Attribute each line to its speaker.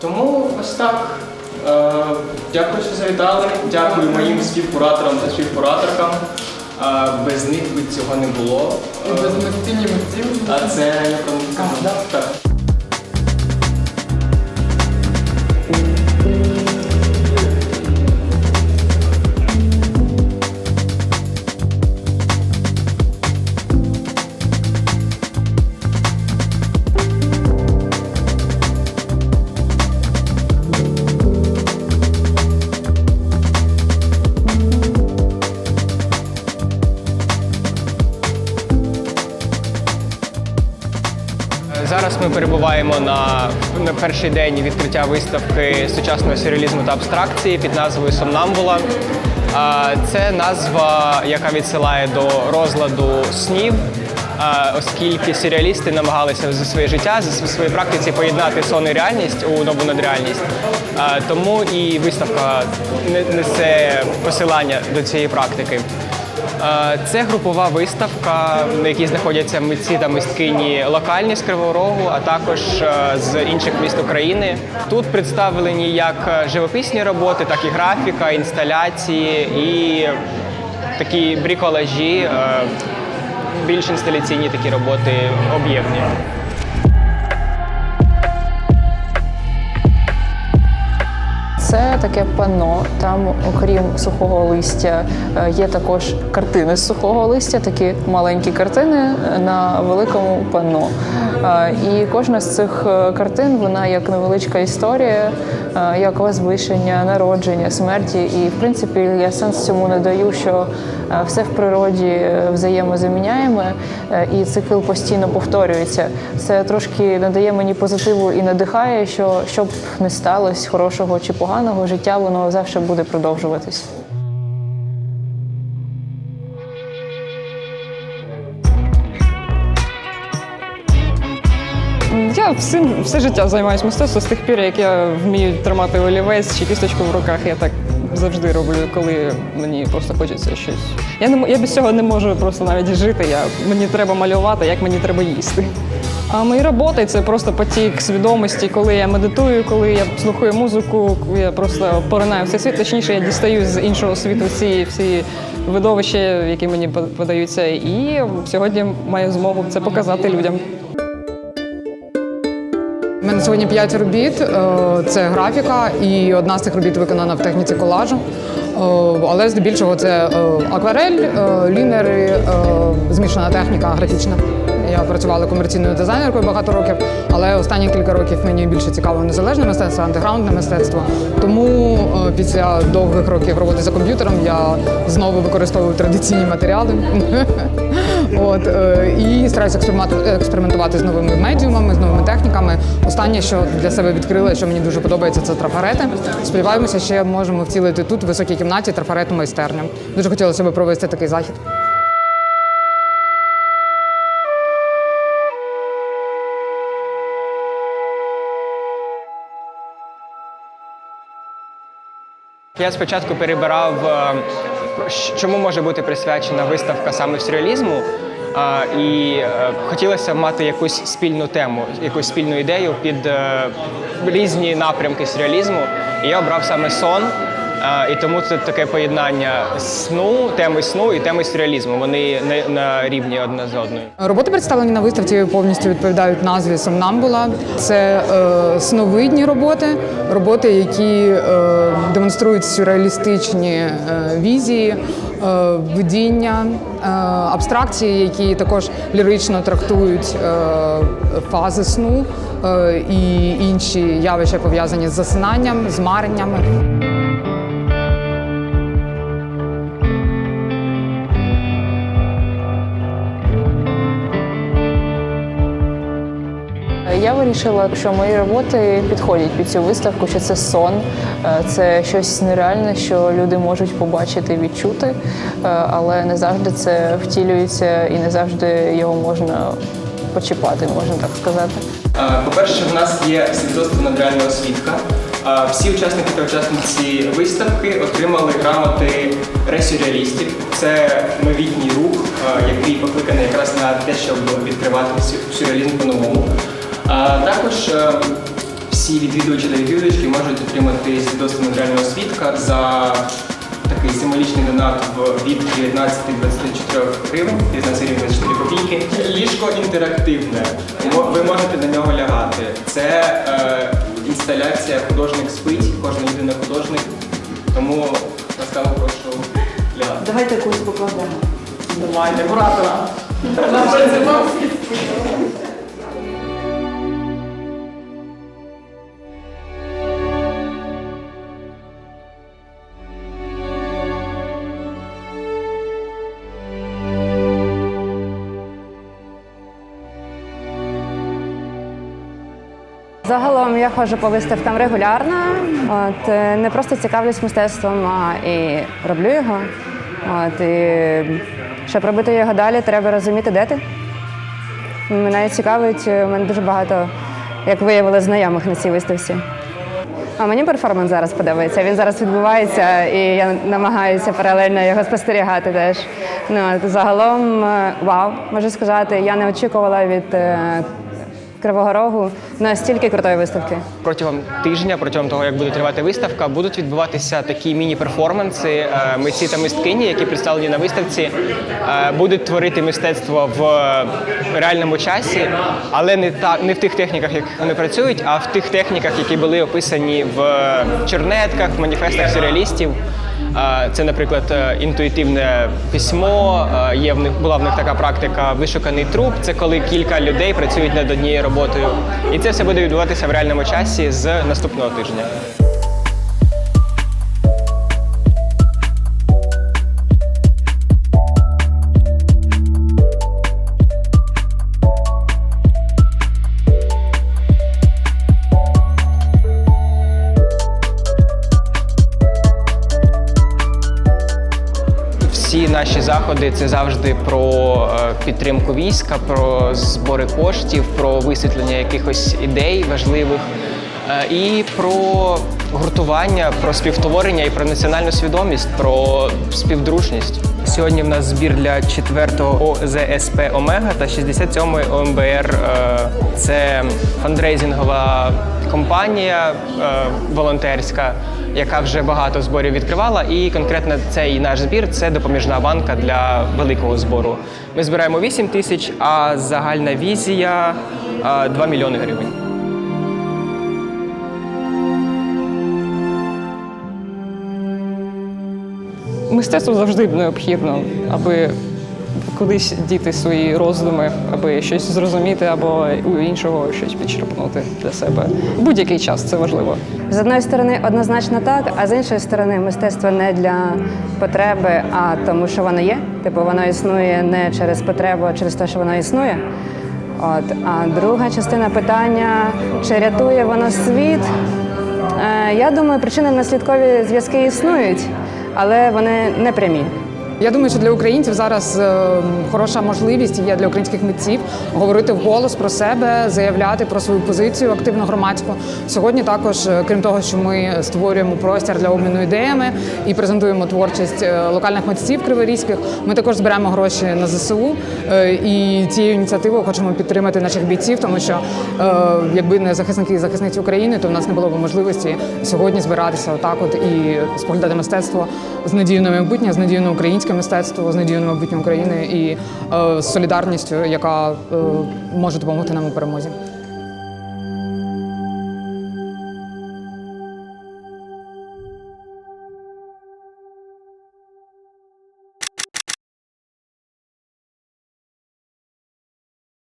Speaker 1: Тому ось так. Дякую, що завітали. Дякую моїм співкураторам та співкураторкам. Без них би цього не було.
Speaker 2: І без митців.
Speaker 1: А це я про перебуваємо на, на перший день відкриття виставки сучасного сюрреалізму та абстракції під назвою Сомнамбула. Це назва, яка відсилає до розладу снів, оскільки сюрреалісти намагалися за своє життя, за своїй практиці поєднати сон і реальність у нову надреальність. Тому і виставка не- несе посилання до цієї практики. Це групова виставка, на якій знаходяться митці та мисткині локальні з Кривого Рогу, а також е, з інших міст України. Тут представлені як е, живописні роботи, так і графіка, інсталяції і такі бріколажі, е, більш інсталяційні такі роботи об'єктні.
Speaker 3: Це таке панно. Там, окрім сухого листя, е, є також картини з сухого листя, такі маленькі картини на великому панно. І кожна з цих е, картин вона як невеличка історія, е, як возвишення, народження, смерті. І в принципі я сенс цьому не даю, що е, все в природі взаємозаміняєме, е, і цикл постійно повторюється. Це трошки надає мені позитиву і надихає, що щоб не сталося хорошого чи поганого, життя воно завжди буде продовжуватись.
Speaker 2: Я всім все життя займаюся мистецтвом з тих пір, як я вмію тримати олівець чи кісточку в руках. Я так завжди роблю, коли мені просто хочеться щось. Я не я без цього не можу просто навіть жити. Я, мені треба малювати, як мені треба їсти. А мої роботи це просто потік свідомості, коли я медитую, коли я слухаю музику, я просто поринаю в цей світ. Точніше, я дістаю з іншого світу ці всі видовища, які мені подаються. І сьогодні маю змогу це показати людям.
Speaker 4: Мене сьогодні п'ять робіт. Е, Це графіка, і одна з цих робіт виконана в техніці колажу. Е, Але здебільшого це е, акварель, лінери, змішана техніка графічна. Я працювала комерційною дизайнеркою багато років, але останні кілька років мені більше цікаво незалежне мистецтво, андеграундне мистецтво. Тому після довгих років роботи за комп'ютером я знову використовую традиційні матеріали. От е, і стараюся експериментувати з новими медіумами, з новими техніками. Останнє, що для себе відкрила, що мені дуже подобається, це трафарети. Сподіваємося, ще можемо втілити тут в високій кімнаті трафаретну майстерню. Дуже хотілося б провести такий захід.
Speaker 1: Я спочатку перебирав, е, чому може бути присвячена виставка саме сюрреалізму. А, І е, хотілося мати якусь спільну тему, якусь спільну ідею під е, різні напрямки сюрреалізму. І я обрав саме сон. І тому це таке поєднання сну, теми сну і теми сюрреалізму. Вони на, на рівні одна з одною.
Speaker 4: Роботи, представлені на виставці, повністю відповідають назві Сомнамбула. Це е, сновидні роботи, роботи, які е, демонструють сюрреалістичні е, візії, е, видіння, е, абстракції, які також лірично трактують е, фази сну і інші явища пов'язані з засинанням, з мареннями.
Speaker 3: Вирішила, що мої роботи підходять під цю виставку, що це сон, е, це щось нереальне, що люди можуть побачити, відчути, е, але не завжди це втілюється і не завжди його можна почіпати, можна так сказати.
Speaker 1: Е, По-перше, в нас є свідоцтво надреального свідка. Всі учасники та учасниці виставки отримали грамоти ресюрреалістів. Це новітній рух, який покликаний якраз на те, щоб відкривати сю- сюрреалізм по-новому. А також е, всі відвідувачі та відвідувачки можуть отримати свідоцтво нотаріального свідка за такий символічний донат в від 19-24 гривень, 19 гривень 24 копійки. Ліжко інтерактивне. Ви можете на нього лягати. Це е, інсталяція художник спить, кожен єдиний художник. Тому ласкаво прошу лягати.
Speaker 5: Давайте когось покладемо.
Speaker 1: Давайте, куратора.
Speaker 6: Загалом я ходжу по виставкам регулярно. От е, не просто цікавлюсь мистецтвом, а і роблю його. От і щоб робити його далі, треба розуміти, де ти. Мене цікавить, е, у мене дуже багато, як виявили, знайомих на цій виставці. А мені перформанс зараз подобається. Він зараз відбувається, і я намагаюся паралельно його спостерігати теж. Ну, загалом, е, вау, можу сказати, я не очікувала від е, Кривого Рогу настільки крутої виставки.
Speaker 1: Протягом тижня, протягом того, як буде тривати виставка, будуть відбуватися такі міні-перформанси. Е, Митці та мисткині, які представлені на виставці, е, будуть творити мистецтво в реальному часі, але не та не в тих техніках, як вони працюють, а в тих техніках, які були описані в чернетках, в маніфестах сюрреалістів. Це, наприклад, е, інтуїтивне письмо. е, Є в них була в них така практика вишуканий труп. Це коли кілька людей працюють над однією роботою. І це все буде відбуватися в реальному часі з наступного тижня. Заходи це завжди про е, підтримку війська, про збори коштів, про висвітлення якихось ідей важливих е, і про гуртування, про співтворення і про національну свідомість, про співдружність. Сьогодні в нас збір для 4-го ОЗСП Омега та 67-ї ОМБР. Е, Це фандрейзингова компанія волонтерська, яка вже багато зборів відкривала. І конкретно цей наш збір це допоміжна банка для великого збору. Ми збираємо 8 тисяч, а загальна візія е, 2 мільйони гривень.
Speaker 2: Мистецтво завжди необхідно, аби кудись діти свої роздуми, аби щось зрозуміти або у іншого щось підчерпнути для себе. В будь-який час це важливо.
Speaker 6: З одної сторони, однозначно так, а з іншої сторони, мистецтво не для потреби, а тому, що воно є. Типу, воно існує не через потребу, а через те, що воно існує. От. А друга частина питання: чи рятує воно світ? Е, я думаю, причинно-наслідкові зв'язки існують, але вони не прямі.
Speaker 4: Я думаю, що для українців зараз е, хороша можливість є для українських митців говорити вголос про себе, заявляти про свою позицію активно громадську. Сьогодні також, е, крім того, що ми створюємо простір для обміну ідеями і презентуємо творчість е, локальних митців криворізьких. Ми також збираємо гроші на ЗСУ і цією ініціативою хочемо підтримати наших бійців, тому що якби не захисники і захисниці України, то в нас не було б можливості сьогодні збиратися отак, от і споглядати мистецтво з надією на майбутнє, з надією на українське мистецтво, з надією на майбутнє України і е, солідарністю, яка е, може допомогти нам у перемозі.